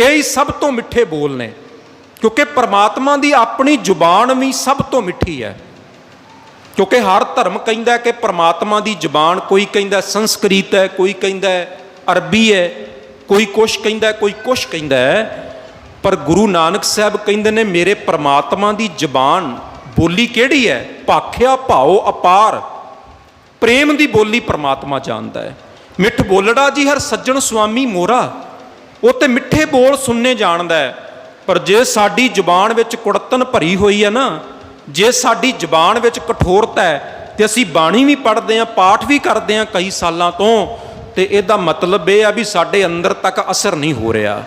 ਇਹ ਹੀ ਸਭ ਤੋਂ ਮਿੱਠੇ ਬੋਲ ਨੇ, ਕਿਉਂਕਿ ਪਰਮਾਤਮਾ ਦੀ ਆਪਣੀ ਜ਼ੁਬਾਨ ਵੀ ਸਭ ਤੋਂ ਮਿੱਠੀ ਹੈ। ਕਿਉਂਕਿ ਹਰ ਧਰਮ ਕਹਿੰਦਾ ਕਿ ਪਰਮਾਤਮਾ ਦੀ ਜ਼ੁਬਾਨ ਕੋਈ ਕਹਿੰਦਾ ਸੰਸਕ੍ਰਿਤ ਹੈ, ਕੋਈ ਕਹਿੰਦਾ ਅਰਬੀ ਹੈ, ਕੋਈ ਕੁਛ ਕਹਿੰਦਾ ਕੋਈ ਕੁਛ ਕਹਿੰਦਾ ਪਰ ਗੁਰੂ ਨਾਨਕ ਸਾਹਿਬ ਕਹਿੰਦੇ ਨੇ, ਮੇਰੇ ਪਰਮਾਤਮਾ ਦੀ ਜ਼ੁਬਾਨ ਬੋਲੀ ਕਿਹੜੀ ਹੈ? ਭਾਖਿਆ ਭਾਉ ਅਪਾਰ। ਪ੍ਰੇਮ ਦੀ ਬੋਲੀ ਪਰਮਾਤਮਾ ਜਾਣਦਾ ਹੈ। ਮਿੱਠ ਬੋਲੜਾ ਜੀ ਹਰ ਸੱਜਣ ਸੁਆਮੀ ਮੋਰਾ, ਉਹ ਤੇ ਮਿੱਠੇ ਬੋਲ ਸੁਣਨੇ ਜਾਣਦਾ ਹੈ। ਪਰ ਜੇ ਸਾਡੀ ਜ਼ੁਬਾਨ ਵਿੱਚ ਕੁੜਤਨ ਭਰੀ ਹੋਈ ਹੈ ਨਾ, ਜੇ ਸਾਡੀ ਜ਼ੁਬਾਨ ਵਿੱਚ ਕਠੋਰਤਾ ਹੈ, ਤੇ ਅਸੀਂ ਬਾਣੀ ਵੀ ਪੜ੍ਹਦੇ ਆਂ ਪਾਠ ਵੀ ਕਰਦੇ ਆਂ ਕਈ ਸਾਲਾਂ ਤੋਂ, ਤੇ ਇਹਦਾ ਮਤਲਬ ਇਹ ਆ ਵੀ ਸਾਡੇ ਅੰਦਰ ਤੱਕ ਅਸਰ ਨਹੀਂ ਹੋ ਰਿਹਾ।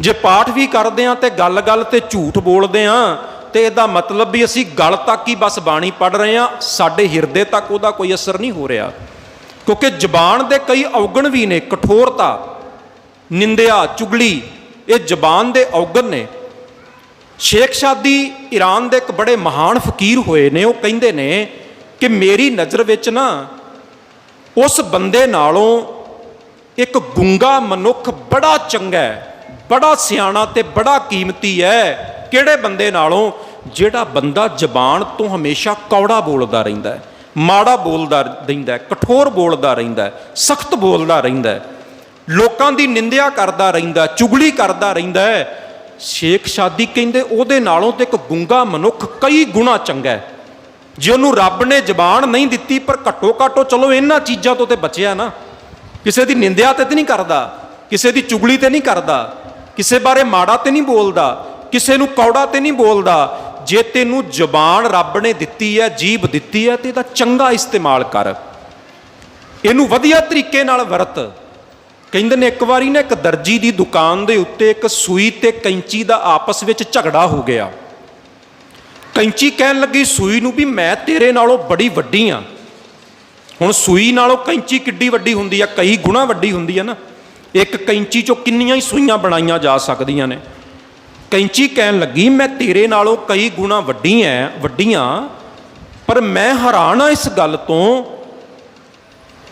ਜੇ ਪਾਠ ਵੀ ਕਰਦੇ ਆਂ ਤੇ ਗੱਲ-ਗੱਲ ਤੇ ਝੂਠ ਬੋਲਦੇ ਆਂ ਤੇ ਇਹਦਾ ਮਤਲਬ ਵੀ ਅਸੀਂ ਗੱਲ ਤੱਕ ਹੀ ਬਸ ਬਾਣੀ ਪੜ੍ਹ ਰਹੇ ਆਂ ਸਾਡੇ ਹਿਰਦੇ ਤੱਕ ਉਹਦਾ ਕੋਈ ਅਸਰ ਨਹੀਂ ਹੋ ਰਿਹਾ। ਕਿਉਂਕਿ ਜ਼ਬਾਨ ਦੇ ਕਈ ਔਗਣ ਵੀ ਨੇ, ਕਠੋਰਤਾ ਨਿੰਦਿਆ, ਚੁਗਲੀ, ਇਹ ਜ਼ਬਾਨ ਦੇ ਔਗਣ ਨੇ। ਸ਼ੇਖ ਸ਼ਾਦੀ ਈਰਾਨ ਦੇ ਇੱਕ ਬੜੇ ਮਹਾਨ ਫਕੀਰ ਹੋਏ ਨੇ, ਉਹ ਕਹਿੰਦੇ ਨੇ ਕਿ ਮੇਰੀ ਨਜ਼ਰ ਵਿੱਚ ਨਾ ਉਸ ਬੰਦੇ ਨਾਲੋਂ ਇੱਕ ਗੁੰਗਾ ਮਨੁੱਖ ਬੜਾ ਚੰਗਾ ਹੈ, ਬੜਾ ਸਿਆਣਾ ਤੇ ਬੜਾ ਕੀਮਤੀ ਹੈ। ਕਿਹੜੇ ਬੰਦੇ ਨਾਲੋਂ? ਜਿਹੜਾ ਬੰਦਾ ਜ਼ਬਾਨ ਤੋਂ ਹਮੇਸ਼ਾ ਕੌੜਾ ਬੋਲਦਾ ਰਹਿੰਦਾ ਹੈ, ਮਾੜਾ ਬੋਲਦਾ ਰਹਿੰਦਾ ਹੈ, ਕਠੋਰ ਬੋਲਦਾ ਰਹਿੰਦਾ ਹੈ, ਸਖਤ ਬੋਲਦਾ ਰਹਿੰਦਾ ਹੈ। ਲੋਕਾਂ ਦੀ ਨਿੰਦਿਆ ਕਰਦਾ ਰਹਿੰਦਾ, ਚੁਗਲੀ ਕਰਦਾ ਰਹਿੰਦਾ ਹੈ। ਸ਼ੇਖ ਸ਼ਾਦੀ ਕਹਿੰਦੇ ਉਹਦੇ ਨਾਲੋਂ ਤੇ ਇੱਕ ਗੁੰਗਾ ਮਨੁੱਖ ਕਈ ਗੁਣਾ ਚੰਗਾ ਹੈ। ਜੇ ਉਹਨੂੰ ਰੱਬ ਨੇ ਜ਼ਬਾਨ ਨਹੀਂ ਦਿੱਤੀ, ਪਰ ਘੱਟੋ ਘੱਟੋ ਚਲੋ ਇਹਨਾਂ ਚੀਜ਼ਾਂ ਤੋਂ ਤੇ ਬਚਿਆ ਨਾ। ਕਿਸੇ ਦੀ ਨਿੰਦਿਆ ਤੇ ਤੇ ਨਹੀਂ ਕਰਦਾ, ਕਿਸੇ ਦੀ ਚੁਗਲੀ ਤੇ ਨਹੀਂ ਕਰਦਾ, ਕਿਸੇ ਬਾਰੇ ਮਾੜਾ ਤੇ ਨਹੀਂ ਬੋਲਦਾ, ਕਿਸੇ ਨੂੰ ਕੌੜਾ ਤੇ ਨਹੀਂ ਬੋਲਦਾ। ਜੇ ਤੈਨੂੰ ਜ਼ਬਾਨ ਰੱਬ ਨੇ ਦਿੱਤੀ ਹੈ, ਜੀਬ ਦਿੱਤੀ ਹੈ, ਤੇ ਇਹਦਾ ਚੰਗਾ ਇਸਤੇਮਾਲ ਕਰ। ਇਹਨੂੰ ਵਧੀਆ ਤਰੀਕੇ ਨਾਲ ਵਰਤ। ਕਹਿੰਦੇ ਨੇ ਇੱਕ ਵਾਰੀ ਨਾ ਇੱਕ ਦਰਜੀ ਦੀ ਦੁਕਾਨ ਦੇ ਉੱਤੇ ਇੱਕ ਸੂਈ ਤੇ ਕੈਂਚੀ ਦਾ ਆਪਸ ਵਿੱਚ ਝਗੜਾ ਹੋ ਗਿਆ। ਕੈਂਚੀ ਕਹਿਣ ਲੱਗੀ, ਸੂਈ ਨੂੰ ਵੀ ਮੈਂ ਤੇਰੇ ਨਾਲੋਂ ਬੜੀ ਵੱਡੀ ਆ। ਹੁਣ ਸੂਈ ਨਾਲੋਂ ਕੈਂਚੀ ਕਿੱਡੀ ਵੱਡੀ ਹੁੰਦੀ ਆ, ਕਈ ਗੁਣਾ ਵੱਡੀ ਹੁੰਦੀ ਆ ਨਾ। ਇੱਕ ਕੈਂਚੀ ਚੋਂ ਕਿੰਨੀਆਂ ਹੀ ਸੂਈਆਂ ਬਣਾਈਆਂ ਜਾ ਸਕਦੀਆਂ ਨੇ। ਕੈਂਚੀ ਕਹਿਣ ਲੱਗੀ, ਮੈਂ ਤੇਰੇ ਨਾਲੋਂ ਕਈ ਗੁਣਾ ਵੱਡੀ ਐ ਵੱਡੀਆਂ ਪਰ ਮੈਂ ਹੈਰਾਨ ਆ ਇਸ ਗੱਲ ਤੋਂ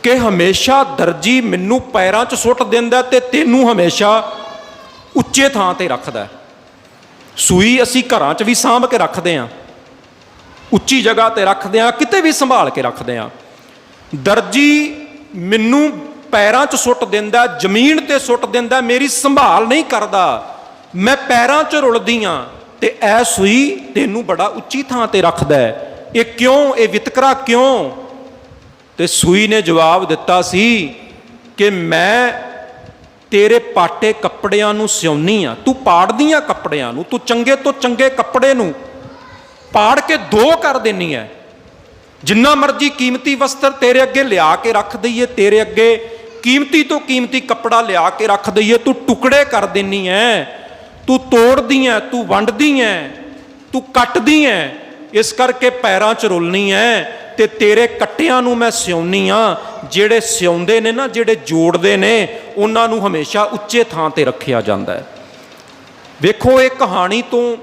ਕਿ ਹਮੇਸ਼ਾ ਦਰਜੀ ਮੈਨੂੰ ਪੈਰਾਂ 'ਚ ਸੁੱਟ ਦਿੰਦਾ ਤੇ ਤੈਨੂੰ ਹਮੇਸ਼ਾ ਉੱਚੇ ਥਾਂ ਤੇ ਰੱਖਦਾ ਸੂਈ ਅਸੀਂ ਘਰਾਂ 'ਚ ਵੀ ਸਾਂਭ ਕੇ ਰੱਖਦੇ ਆਂ ਉੱਚੀ ਜਗ੍ਹਾ ਤੇ ਰੱਖਦੇ ਆਂ ਕਿਤੇ ਵੀ ਸੰਭਾਲ ਕੇ ਰੱਖਦੇ ਆਂ ਦਰਜੀ ਮੈਨੂੰ ਪੈਰਾਂ 'ਚ ਸੁੱਟ ਦਿੰਦਾ, ਜ਼ਮੀਨ ਤੇ ਸੁੱਟ ਦਿੰਦਾ, ਮੇਰੀ ਸੰਭਾਲ ਨਹੀਂ ਕਰਦਾ। ਮੈਂ ਪੈਰਾਂ 'ਚ ਰੁਲਦੀ ਆਂ ਤੇ ਐ ਸੂਈ ਤੈਨੂੰ ਬੜਾ ਉੱਚੀ ਥਾਂ ਤੇ ਰੱਖਦਾ ਇਹ ਕਿਉਂ? ਇਹ ਵਿਤਕਰਾ ਕਿਉਂ? ਤੇ ਸੂਈ ਨੇ ਜਵਾਬ ਦਿੱਤਾ ਸੀ ਕਿ ਮੈਂ ਤੇਰੇ ਪਾਟੇ ਕੱਪੜਿਆਂ ਨੂੰ ਸਿਉਣੀ ਆ। ਤੂੰ ਪਾੜਦੀ ਪਾੜਦੀਆਂ ਕੱਪੜਿਆਂ ਨੂੰ। ਤੂੰ ਚੰਗੇ ਤੋਂ ਚੰਗੇ ਕੱਪੜੇ ਨੂੰ ਪਾੜ ਕੇ ਦੋ ਕਰ ਦੇਣੀ ਐ ਜਿੰਨਾ ਮਰਜ਼ੀ ਕੀਮਤੀ ਵਸਤਰ ਤੇਰੇ ਅੱਗੇ ਲਿਆ ਕੇ ਰੱਖ ਦਈਏ, ਤੇਰੇ ਅੱਗੇ ਕੀਮਤੀ ਤੋਂ ਕੀਮਤੀ ਕੱਪੜਾ ਲਿਆ ਕੇ ਰੱਖ ਦਈਏ, ਤੂੰ ਟੁਕੜੇ ਕਰ ਦੇਣੀ ਐ ਤੂੰ ਤੋੜਦੀ ਐ ਤੂੰ ਵੰਡਦੀ ਐ ਤੂੰ ਕੱਟਦੀ ਐ ਇਸ ਕਰਕੇ ਪੈਰਾਂ 'ਚ ਰੁਲਣੀ ਐ ਤੇ ਤੇਰੇ ਕੱਟਿਆਂ ਨੂੰ ਮੈਂ ਸਿਉਣੀ ਆ। ਜਿਹੜੇ ਸਿਉਂਦੇ ਨੇ ਨਾ, ਜਿਹੜੇ ਜੋੜਦੇ ਨੇ, ਉਹਨਾਂ ਨੂੰ ਹਮੇਸ਼ਾ ਉੱਚੇ ਥਾਂ ਤੇ ਰੱਖਿਆ ਜਾਂਦਾ ਹੈ। ਵੇਖੋ, ਇਹ ਕਹਾਣੀ ਤੋਂ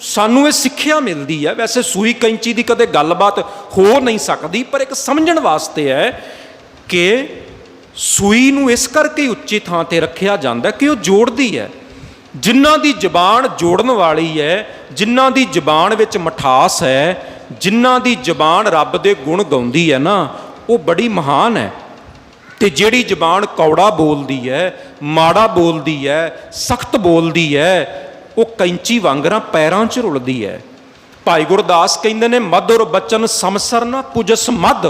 ਸਾਨੂੰ ਇਹ ਸਿੱਖਿਆ ਮਿਲਦੀ ਹੈ। ਵੈਸੇ ਸੂਈ ਕੈਂਚੀ ਦੀ ਕਦੇ ਗੱਲਬਾਤ ਹੋ ਨਹੀਂ ਸਕਦੀ, ਪਰ ਇੱਕ ਸਮਝਣ ਵਾਸਤੇ ਹੈ ਕਿ ਸੂਈ ਨੂੰ ਇਸ ਕਰਕੇ ਉੱਚੀ ਥਾਂ ਤੇ ਰੱਖਿਆ ਜਾਂਦਾ ਕਿ ਉਹ ਜੋੜਦੀ ਹੈ। ਜਿਨ੍ਹਾਂ ਦੀ ਜ਼ਬਾਨ ਜੋੜਨ ਵਾਲੀ ਹੈ, ਜਿਨ੍ਹਾਂ ਦੀ ਜ਼ਬਾਨ ਵਿੱਚ ਮਠਾਸ ਹੈ ਜਿਨ੍ਹਾਂ ਦੀ ਜ਼ਬਾਨ ਰੱਬ ਦੇ ਗੁਣ ਗਾਉਂਦੀ ਹੈ ਨਾ, ਉਹ ਬੜੀ ਮਹਾਨ ਹੈ। ਤੇ ਜਿਹੜੀ ਜ਼ਬਾਨ ਕੌੜਾ ਬੋਲਦੀ ਹੈ, ਮਾੜਾ ਬੋਲਦੀ ਹੈ, ਸਖਤ ਬੋਲਦੀ ਹੈ, ਉਹ ਕੈਂਚੀ ਵਾਂਗਰਾਂ ਪੈਰਾਂ 'ਚ ਰੁਲਦੀ ਹੈ। ਭਾਈ ਗੁਰਦਾਸ ਕਹਿੰਦੇ ਨੇ ਮਧੁਰ ਬਚਨ ਸਮਸਰ ਨਾ ਪੁਜਸ ਮਦ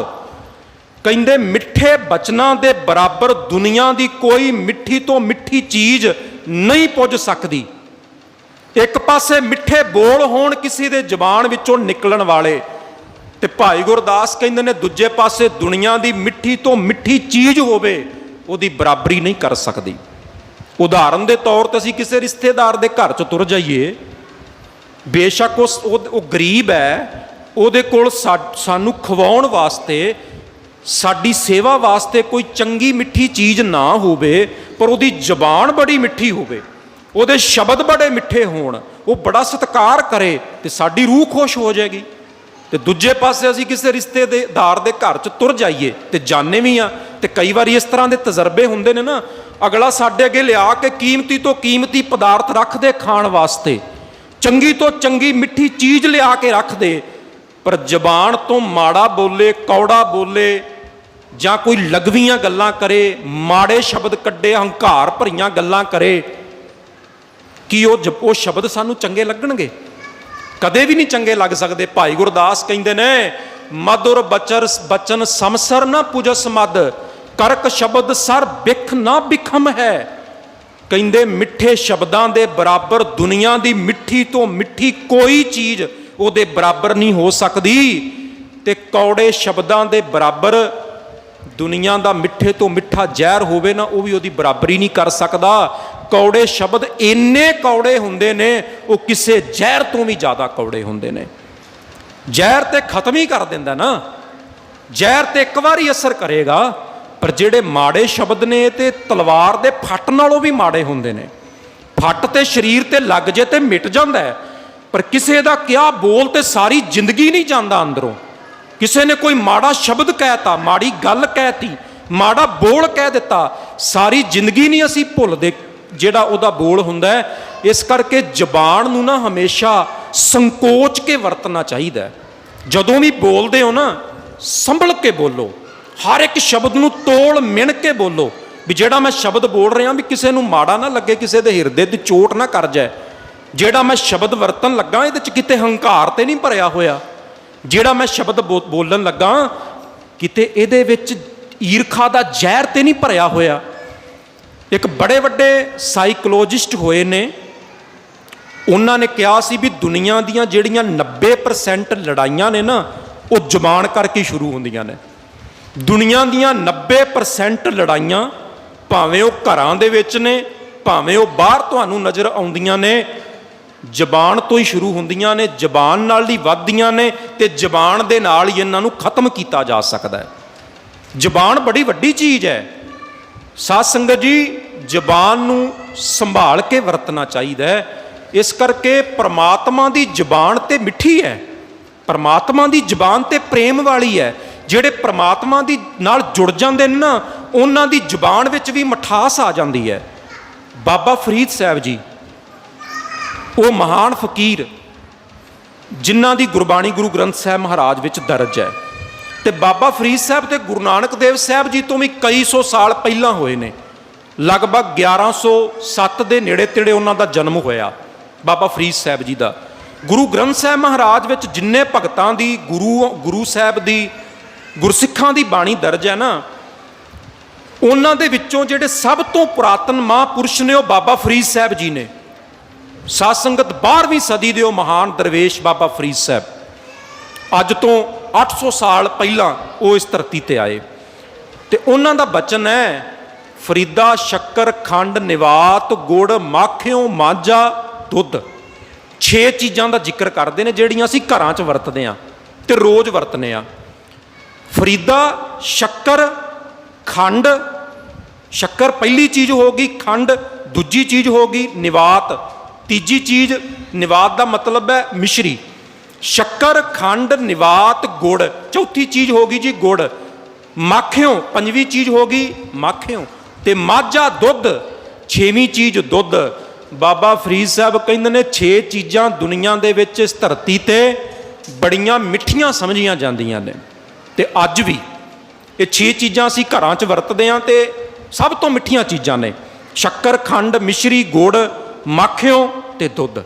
ਕਹਿੰਦੇ, ਮਿੱਠੇ ਬਚਨਾਂ ਦੇ ਬਰਾਬਰ ਦੁਨੀਆ ਦੀ ਕੋਈ ਮਿੱਠੀ ਤੋਂ ਮਿੱਠੀ ਚੀਜ਼ ਨਹੀਂ ਪੁੱਜ ਸਕਦੀ। ਇੱਕ ਪਾਸੇ ਮਿੱਠੇ ਬੋਲ ਹੋਣ ਕਿਸੇ ਦੇ ਜ਼ਬਾਨ ਵਿੱਚੋਂ ਨਿਕਲਣ ਵਾਲੇ ਤੇ ਭਾਈ ਗੁਰਦਾਸ ਕਹਿੰਦੇ ਨੇ ਦੂਜੇ ਪਾਸੇ ਦੁਨੀਆ ਦੀ ਮਿੱਠੀ ਤੋਂ ਮਿੱਠੀ ਚੀਜ਼ ਹੋਵੇ, ਉਹਦੀ ਬਰਾਬਰੀ ਨਹੀਂ ਕਰ ਸਕਦੀ। ਉਦਾਹਰਨ ਦੇ ਤੌਰ ਤੇ ਅਸੀਂ ਕਿਸੇ ਰਿਸ਼ਤੇਦਾਰ ਦੇ ਘਰ 'ਚ ਤੁਰ ਜਾਈਏ, ਬੇਸ਼ੱਕ ਉਸ ਉਹ ਉਹ ਗਰੀਬ ਹੈ, ਉਹਦੇ ਕੋਲ ਸਾ- ਸਾਨੂੰ ਖਵਾਉਣ ਵਾਸਤੇ, ਸਾਡੀ ਸੇਵਾ ਵਾਸਤੇ ਕੋਈ ਚੰਗੀ ਮਿੱਠੀ ਚੀਜ਼ ਨਾ ਹੋਵੇ, ਪਰ ਉਹਦੀ ਜ਼ਬਾਨ ਬੜੀ ਮਿੱਠੀ ਹੋਵੇ। ਉਹਦੇ ਸ਼ਬਦ ਬੜੇ ਮਿੱਠੇ ਹੋਣ, ਉਹ ਬੜਾ ਸਤਿਕਾਰ ਕਰੇ ਤੇ ਸਾਡੀ ਰੂਹ ਖੁਸ਼ ਹੋ ਜਾਏਗੀ। ਤੇ ਦੂਜੇ ਪਾਸੇ ਅਸੀਂ ਕਿਸੇ ਰਿਸ਼ਤੇਦਾਰ ਦੇ ਘਰ 'ਚ ਤੁਰ ਜਾਈਏ ਤੇ ਜਾਣੇ ਵੀ ਆ, ਤੇ ਕਈ ਵਾਰੀ ਇਸ ਤਰ੍ਹਾਂ ਦੇ ਤਜਰਬੇ ਹੁੰਦੇ ਨੇ ਨਾ, ਅਗਲਾ ਸਾਡੇ ਅੱਗੇ ਲਿਆ ਕੇ ਕੀਮਤੀ ਤੋਂ ਕੀਮਤੀ ਪਦਾਰਥ ਰੱਖਦੇ ਖਾਣ ਵਾਸਤੇ, ਚੰਗੀ ਤੋਂ ਚੰਗੀ ਮਿੱਠੀ ਚੀਜ਼ ਲਿਆ ਕੇ ਰੱਖਦੇ, ਪਰ ਜ਼ਬਾਨ ਤੋਂ ਮਾੜਾ ਬੋਲੇ, ਕੌੜਾ ਬੋਲੇ, ਜਾਂ ਕੋਈ ਲਗਵੀਆਂ ਗੱਲਾਂ ਕਰੇ, ਮਾੜੇ ਸ਼ਬਦ ਕੱਢੇ, ਹੰਕਾਰ ਭਰੀਆਂ ਗੱਲਾਂ ਕਰੇ ਕੀ ਉਹ ਜ- ਉਹ ਸ਼ਬਦ ਸਾਨੂੰ ਚੰਗੇ ਲੱਗਣਗੇ? ਕਦੇ ਵੀ ਨਹੀਂ ਚੰਗੇ ਲੱਗ ਸਕਦੇ। ਭਾਈ ਗੁਰਦਾਸ ਕਹਿੰਦੇ ਨੇ ਮਧੁਰ ਬਚਰ ਬਚਨ ਸਮਸਰ ਨਾ ਪੁਜਸ ਮਦ। ਕਰਕ ਸ਼ਬਦ ਸਰ ਬਿਖ ਨਾ ਬਿਖਮ ਹੈ। ਕਹਿੰਦੇ, ਮਿੱਠੇ ਸ਼ਬਦਾਂ ਦੇ ਬਰਾਬਰ ਦੁਨੀਆ ਦੀ ਮਿੱਠੀ ਤੋਂ ਮਿੱਠੀ ਕੋਈ ਚੀਜ਼ ਉਹਦੇ ਬਰਾਬਰ ਨਹੀਂ ਹੋ ਸਕਦੀ। ਤੇ ਕੌੜੇ ਸ਼ਬਦਾਂ ਦੇ ਬਰਾਬਰ ਦੁਨੀਆ ਦਾ ਮਿੱਠੇ ਤੋਂ ਮਿੱਠਾ ਜ਼ਹਿਰ ਹੋਵੇ ਨਾ, ਉਹ ਵੀ ਉਹਦੀ ਬਰਾਬਰੀ ਨਹੀਂ ਕਰ ਸਕਦਾ। ਕੌੜੇ ਸ਼ਬਦ ਇੰਨੇ ਕੌੜੇ ਹੁੰਦੇ ਨੇ, ਉਹ ਕਿਸੇ ਜ਼ਹਿਰ ਤੋਂ ਵੀ ਜ਼ਿਆਦਾ ਕੌੜੇ ਹੁੰਦੇ ਨੇ। ਜ਼ਹਿਰ ਤੇ ਖਤਮ ਹੀ ਕਰ ਦਿੰਦਾ ਨਾ। ਜ਼ਹਿਰ ਤੇ ਇੱਕ ਵਾਰੀ ਅਸਰ ਕਰੇਗਾ, ਪਰ ਜਿਹੜੇ ਮਾੜੇ ਸ਼ਬਦ ਨੇ ਤੇ ਤਲਵਾਰ ਦੇ ਫੱਟ ਨਾਲੋਂ ਵੀ ਮਾੜੇ ਹੁੰਦੇ ਨੇ। ਫੱਟ ਤੇ ਸਰੀਰ ਤੇ ਲੱਗ ਜੇ ਤੇ ਮਿਟ ਜਾਂਦਾ ਪਰ ਕਿਸੇ ਦਾ ਕਿਹਾ ਬੋਲ ਤੇ ਸਾਰੀ ਜ਼ਿੰਦਗੀ ਨਹੀਂ ਜਾਂਦਾ ਅੰਦਰੋਂ। ਕਿਸੇ ਨੇ ਕੋਈ ਮਾੜਾ ਸ਼ਬਦ ਕਹਿਤਾ, ਮਾੜੀ ਗੱਲ ਕਹਿਤੀ, ਮਾੜਾ ਬੋਲ ਕਹਿ ਦਿੱਤਾ, ਸਾਰੀ ਜ਼ਿੰਦਗੀ ਨਹੀਂ ਅਸੀਂ ਭੁੱਲਦੇ ਜਿਹੜਾ ਉਹਦਾ ਬੋਲ ਹੁੰਦਾ ਇਸ ਕਰਕੇ ਜ਼ਬਾਨ ਨੂੰ ਨਾ ਹਮੇਸ਼ਾ ਸੰਕੋਚ ਕੇ ਵਰਤਣਾ ਚਾਹੀਦਾ ਜਦੋਂ ਵੀ ਬੋਲਦੇ ਹੋ ਨਾ, ਸੰਭਲ ਕੇ ਬੋਲੋ। ਹਰ ਇੱਕ ਸ਼ਬਦ ਨੂੰ ਤੋਲ ਮਿਣ ਕੇ ਬੋਲੋ। ਵੀ ਜਿਹੜਾ ਮੈਂ ਸ਼ਬਦ ਬੋਲ ਰਿਹਾ ਵੀ ਕਿਸੇ ਨੂੰ ਮਾੜਾ ਨਾ ਲੱਗੇ, ਕਿਸੇ ਦੇ ਹਿਰਦੇ ਦੀ ਚੋਟ ਨਾ ਕਰ ਜਾਏ। ਜਿਹੜਾ ਮੈਂ ਸ਼ਬਦ ਵਰਤਨ ਲੱਗਾ, ਇਹਦੇ ਚ ਕਿਤੇ ਹੰਕਾਰ ਤੇ ਨਹੀਂ ਭਰਿਆ ਹੋਇਆ। ਜਿਹੜਾ ਮੈਂ ਸ਼ਬਦ ਬੋ- ਬੋਲਣ ਲੱਗਾ, ਕਿਤੇ ਇਹਦੇ ਵਿੱਚ ਈਰਖਾ ਦਾ ਜ਼ਹਿਰ ਤੇ ਨਹੀਂ ਭਰਿਆ ਹੋਇਆ। ਇੱਕ ਬੜੇ ਵੱਡੇ ਸਾਈਕੋਲੋਜਿਸਟ ਹੋਏ ਨੇ। ਉਹਨਾਂ ਨੇ ਕਿਹਾ ਸੀ ਵੀ ਦੁਨੀਆ ਦੀਆਂ ਜਿਹੜੀਆਂ 90% ਲੜਾਈਆਂ ਨੇ ਨਾ, ਉਹ ਜ਼ੁਬਾਨ ਕਰਕੇ ਸ਼ੁਰੂ ਹੁੰਦੀਆਂ ਨੇ। ਦੁਨੀਆ ਦੀਆਂ 90% ਲੜਾਈਆਂ ਭਾਵੇਂ ਉਹ ਘਰਾਂ ਦੇ ਵਿੱਚ ਨੇ, ਭਾਵੇਂ ਉਹ ਬਾਹਰ ਤੁਹਾਨੂੰ ਨਜ਼ਰ ਆਉਂਦੀਆਂ ਨੇ ਜ਼ਬਾਨ ਤੋਂ ਹੀ ਸ਼ੁਰੂ ਹੁੰਦੀਆਂ ਨੇ, ਜ਼ਬਾਨ ਨਾਲ ਹੀ ਵੱਧਦੀਆਂ ਨੇ ਤੇ ਜ਼ਬਾਨ ਦੇ ਨਾਲ ਹੀ ਇਹਨਾਂ ਨੂੰ ਖਤਮ ਕੀਤਾ ਜਾ ਸਕਦਾ ਹੈ। ਜ਼ਬਾਨ ਬੜੀ ਵੱਡੀ ਚੀਜ਼ ਹੈ। ਸਾਧ ਸੰਗਤ ਜੀ, ਜ਼ਬਾਨ ਨੂੰ ਸੰਭਾਲ ਕੇ ਵਰਤਣਾ ਚਾਹੀਦਾ ਹੈ। ਇਸ ਕਰਕੇ ਪ੍ਰਮਾਤਮਾ ਦੀ ਜ਼ਬਾਨ ਤੇ ਮਿੱਠੀ ਹੈ। ਪ੍ਰਮਾਤਮਾ ਦੀ ਜ਼ਬਾਨ ਤੇ ਪ੍ਰੇਮ ਵਾਲੀ ਹੈ। ਜਿਹੜੇ ਪ੍ਰਮਾਤਮਾ ਦੀ ਨਾਲ ਜੁੜ ਜਾਂਦੇ ਨੇ ਨਾ, ਉਹਨਾਂ ਦੀ ਜ਼ਬਾਨ ਵਿੱਚ ਵੀ ਮਠਾਸ ਆ ਜਾਂਦੀ ਹੈ। ਬਾਬਾ ਫਰੀਦ ਸਾਹਿਬ ਜੀ ਉਹ ਮਹਾਨ ਫਕੀਰ ਜਿਨ੍ਹਾਂ ਦੀ ਗੁਰਬਾਣੀ ਗੁਰੂ ਗ੍ਰੰਥ ਸਾਹਿਬ ਮਹਾਰਾਜ ਵਿੱਚ ਦਰਜ ਹੈ। ਤੇ ਬਾਬਾ ਫਰੀਦ ਸਾਹਿਬ ਤੇ ਗੁਰੂ ਨਾਨਕ ਦੇਵ ਸਾਹਿਬ ਜੀ ਤੋਂ ਵੀ ਕਈ ਸੌ ਸਾਲ ਪਹਿਲਾਂ ਹੋਏ ਨੇ। ਲਗਭਗ 1107 ਦੇ ਨੇੜੇ ਤੇੜੇ ਉਹਨਾਂ ਦਾ ਜਨਮ ਹੋਇਆ ਬਾਬਾ ਫਰੀਦ ਸਾਹਿਬ ਜੀ ਦਾ। ਗੁਰੂ ਗ੍ਰੰਥ ਸਾਹਿਬ ਮਹਾਰਾਜ ਵਿੱਚ ਜਿੰਨੇ ਭਗਤਾਂ ਦੀ ਗੁਰੂ ਗੁਰੂ ਸਾਹਿਬ ਦੀ ਗੁਰਸਿੱਖਾਂ ਦੀ ਬਾਣੀ ਦਰਜ ਹੈ ਨਾ, ਉਹਨਾਂ ਦੇ ਵਿੱਚੋਂ ਜਿਹੜੇ ਸਭ ਤੋਂ ਪੁਰਾਤਨ ਮਹਾਂਪੁਰਸ਼ ਨੇ ਉਹ ਬਾਬਾ ਫਰੀਦ ਸਾਹਿਬ ਜੀ ਨੇ। ਸਾਧ ਸੰਗਤ 12ਵੀਂ ਸਦੀ ਦੇ ਉਹ ਮਹਾਨ ਦਰਵੇਸ਼ ਬਾਬਾ ਫਰੀਦ ਸਾਹਿਬ। ਅੱਜ ਤੋਂ 800 ਸਾਲ ਪਹਿਲਾਂ ਉਹ ਇਸ ਧਰਤੀ ਤੇ ਆਏ। ਤੇ ਉਹਨਾਂ ਦਾ ਬਚਨ ਹੈ, ਫਰੀਦਾ, ਸ਼ੱਕਰ, ਖੰਡ, ਨਿਵਾਤ, ਗੁੜ, ਮਾਖਿਓ, ਮਾਂਜਾ, ਦੁੱਧ। ਛੇ ਚੀਜ਼ਾਂ ਦਾ ਜ਼ਿਕਰ ਕਰਦੇ ਨੇ ਜਿਹੜੀਆਂ ਅਸੀਂ ਘਰਾਂ 'ਚ ਵਰਤਦੇ ਆ ਤੇ ਰੋਜ਼ ਵਰਤਨੇ ਆ ਫਰੀਦਾ, ਸ਼ੱਕਰ, ਖੰਡ, ਸ਼ੱਕਰ ਪਹਿਲੀ ਚੀਜ਼ ਹੋਗੀ ਖੰਡ, ਦੂਜੀ ਚੀਜ਼ ਹੋਗੀ ਨਿਵਾਤ। ਤੀਜੀ ਚੀਜ਼ ਨਿਵਾਤ ਦਾ ਮਤਲਬ ਹੈ ਮਿਸ਼ਰੀ। ਸ਼ੱਕਰ, ਖੰਡ, ਨਿਵਾਤ, ਗੁੜ। ਚੌਥੀ ਚੀਜ਼ ਹੋ ਗਈ ਜੀ ਗੁੜ। ਮਾਖਿਓ, ਪੰਜਵੀਂ ਚੀਜ਼ ਹੋ ਗਈ ਮਾਖਿਓ। ਤੇ ਮਾਝਾ ਦੁੱਧ, ਛੇਵੀਂ ਚੀਜ਼ ਦੁੱਧ। ਬਾਬਾ ਫਰੀਦ ਸਾਹਿਬ ਕਹਿੰਦੇ ਨੇ 6 ਚੀਜ਼ਾਂ ਦੁਨੀਆ ਦੇ ਵਿੱਚ ਇਸ ਧਰਤੀ ਤੇ ਬੜੀਆਂ ਮਿੱਠੀਆਂ ਸਮਝੀਆਂ ਜਾਂਦੀਆਂ ਨੇ। ਤੇ ਅੱਜ ਵੀ ਇਹ 6 ਚੀਜ਼ਾਂ ਅਸੀਂ ਘਰਾਂ 'ਚ ਵਰਤਦੇ ਹਾਂ ਤੇ ਸਭ ਤੋਂ ਮਿੱਠੀਆਂ ਚੀਜ਼ਾਂ ਨੇ। ਸ਼ੱਕਰ, ਖੰਡ, ਮਿਸ਼ਰੀ, ਗੁੜ ਮਾਖਿਓ ਤੇ ਦੁੱਧ।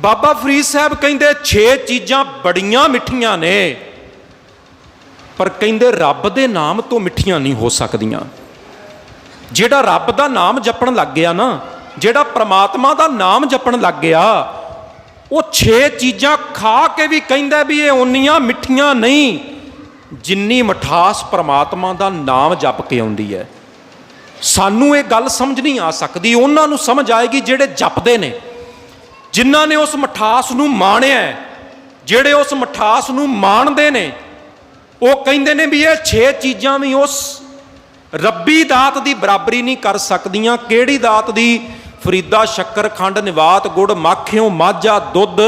ਬਾਬਾ ਫਰੀਦ ਸਾਹਿਬ ਕਹਿੰਦੇ 6 ਚੀਜ਼ਾਂ ਬੜੀਆਂ ਮਿੱਠੀਆਂ ਨੇ, ਪਰ ਕਹਿੰਦੇ ਰੱਬ ਦੇ ਨਾਮ ਤੋਂ ਮਿੱਠੀਆਂ ਨਹੀਂ ਹੋ ਸਕਦੀਆਂ। ਜਿਹੜਾ ਰੱਬ ਦਾ ਨਾਮ ਜਪਣ ਲੱਗ ਗਿਆ ਨਾ, ਜਿਹੜਾ ਪ੍ਰਮਾਤਮਾ ਦਾ ਨਾਮ ਜਪਣ ਲੱਗ ਗਿਆ, ਉਹ 6 ਚੀਜ਼ਾਂ ਖਾ ਕੇ ਵੀ ਕਹਿੰਦਾ ਵੀ ਇਹ ਓਨੀਆਂ ਮਿੱਠੀਆਂ ਨਹੀਂ, ਜਿੰਨੀ ਮਠਾਸ ਪ੍ਰਮਾਤਮਾ ਦਾ ਨਾਮ ਜਪ ਕੇ ਆਉਂਦੀ ਹੈ। ਸਾਨੂੰ ਇਹ ਗੱਲ ਸਮਝ ਨਹੀਂ ਆ ਸਕਦੀ। ਉਹਨਾਂ ਨੂੰ ਸਮਝ ਆਏਗੀ ਜਿਹੜੇ ਜਪਦੇ ਨੇ, ਜਿਨ੍ਹਾਂ ਨੇ ਉਸ ਮਠਾਸ ਨੂੰ ਮਾਣਿਆ ਜਿਹੜੇ ਉਸ ਮਠਾਸ ਨੂੰ ਮਾਣਦੇ ਨੇ, ਉਹ ਕਹਿੰਦੇ ਨੇ ਵੀ ਇਹ 6 ਚੀਜ਼ਾਂ ਵੀ ਉਸ ਰੱਬੀ ਦਾਤ ਦੀ ਬਰਾਬਰੀ ਨਹੀਂ ਕਰ ਸਕਦੀਆਂ। ਕਿਹੜੀ ਦਾਤ ਦੀ? ਫਰੀਦਾ, ਸ਼ੱਕਰ, ਖੰਡ, ਨਿਵਾਤ, ਗੁੜ ਮਾਖਿਓ ਮਾਝਾ, ਦੁੱਧ,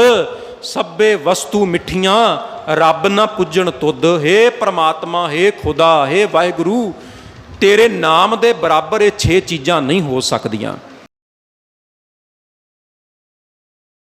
ਸਭੇ ਵਸਤੂ ਮਿੱਠੀਆਂ। ਰੱਬ ਨਾ ਪੁੱਜਣ ਤੁਧ। ਹੇ ਪ੍ਰਮਾਤਮਾ, ਹੇ ਖੁਦਾ, ਹੇ ਵਾਹਿਗੁਰੂ ਤੇਰੇ ਨਾਮ ਦੇ ਬਰਾਬਰ ਇਹ 6 ਚੀਜ਼ਾਂ ਨਹੀਂ ਹੋ ਸਕਦੀਆਂ।